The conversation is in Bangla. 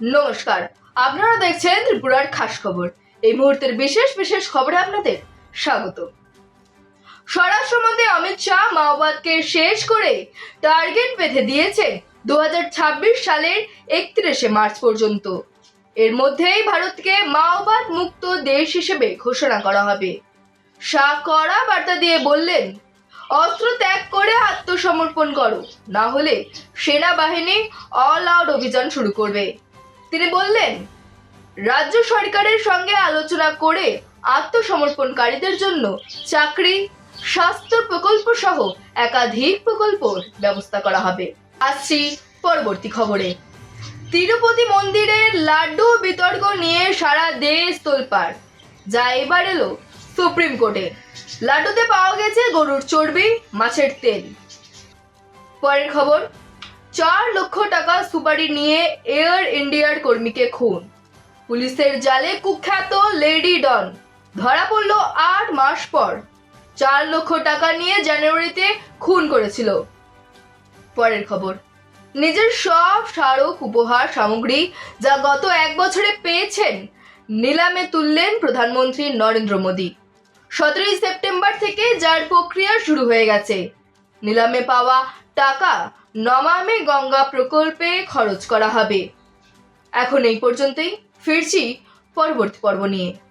নমস্কার। আপনারা দেখছেন ত্রিপুরার খাস খবর। এই মুহূর্তের বিশেষ বিশেষ খবরে আপনাদের স্বাগত। স্বরাষ্ট্রমন্ত্রী অমিত শাহ মাওবাদকে শেষ করে টার্গেট বেঁধে দিয়েছে দু হাজার ছাব্বিশ সালের একত্রিশে মার্চ পর্যন্ত। এর মধ্যেই ভারতকে মাওবাদ মুক্ত দেশ হিসেবে ঘোষণা করা হবে। শাহ কড়া বার্তা দিয়ে বললেন, অস্ত্র ত্যাগ করে আত্মসমর্পণ করো, না হলে সেনাবাহিনী অল আউট অভিযান শুরু করবে। তিনি বললেন, রাজ্য সরকারের সঙ্গে আলোচনা করে আত্মসমর্পণকারীদের জন্য চাকরি, স্বাস্থ্য প্রকল্প সহ একাধিক প্রকল্পর ব্যবস্থা করা হবে। আসছি পরবর্তী খবরে। তিরুপতি মন্দিরের লাড্ডু বিতর্ক নিয়ে সারা দেশ তোলপাড়। যা এবার এলো সুপ্রিম কোর্টে। লাড্ডুতে পাওয়া গেছে গরুর চর্বি, মাছের তেল। পরের খবর, চার লক্ষ টাকা সুপারি নিয়ে এয়ার ইন্ডিয়ার কর্মীকে খুন। পুলিশের জালে কুখ্যাত লেডি ডন। ধরা পড়ল আট মাস পর। চার লক্ষ টাকা নিয়ে জানুয়ারিতে খুন করেছিল। পরের খবর। নিজের সব স্মারক উপহার সামগ্রী যা গত এক বছরে পেয়েছেন, নিলামে তুললেন প্রধানমন্ত্রী নরেন্দ্র মোদী। সতেরোই সেপ্টেম্বর থেকে যার প্রক্রিয়া শুরু হয়ে গেছে। নিলামে পাওয়া টাকা নমামে গঙ্গা প্রকল্পে খরচ করা হবে। এখন এই পর্যন্তই। ফিরছি পরবর্তী পর্ব নিয়ে।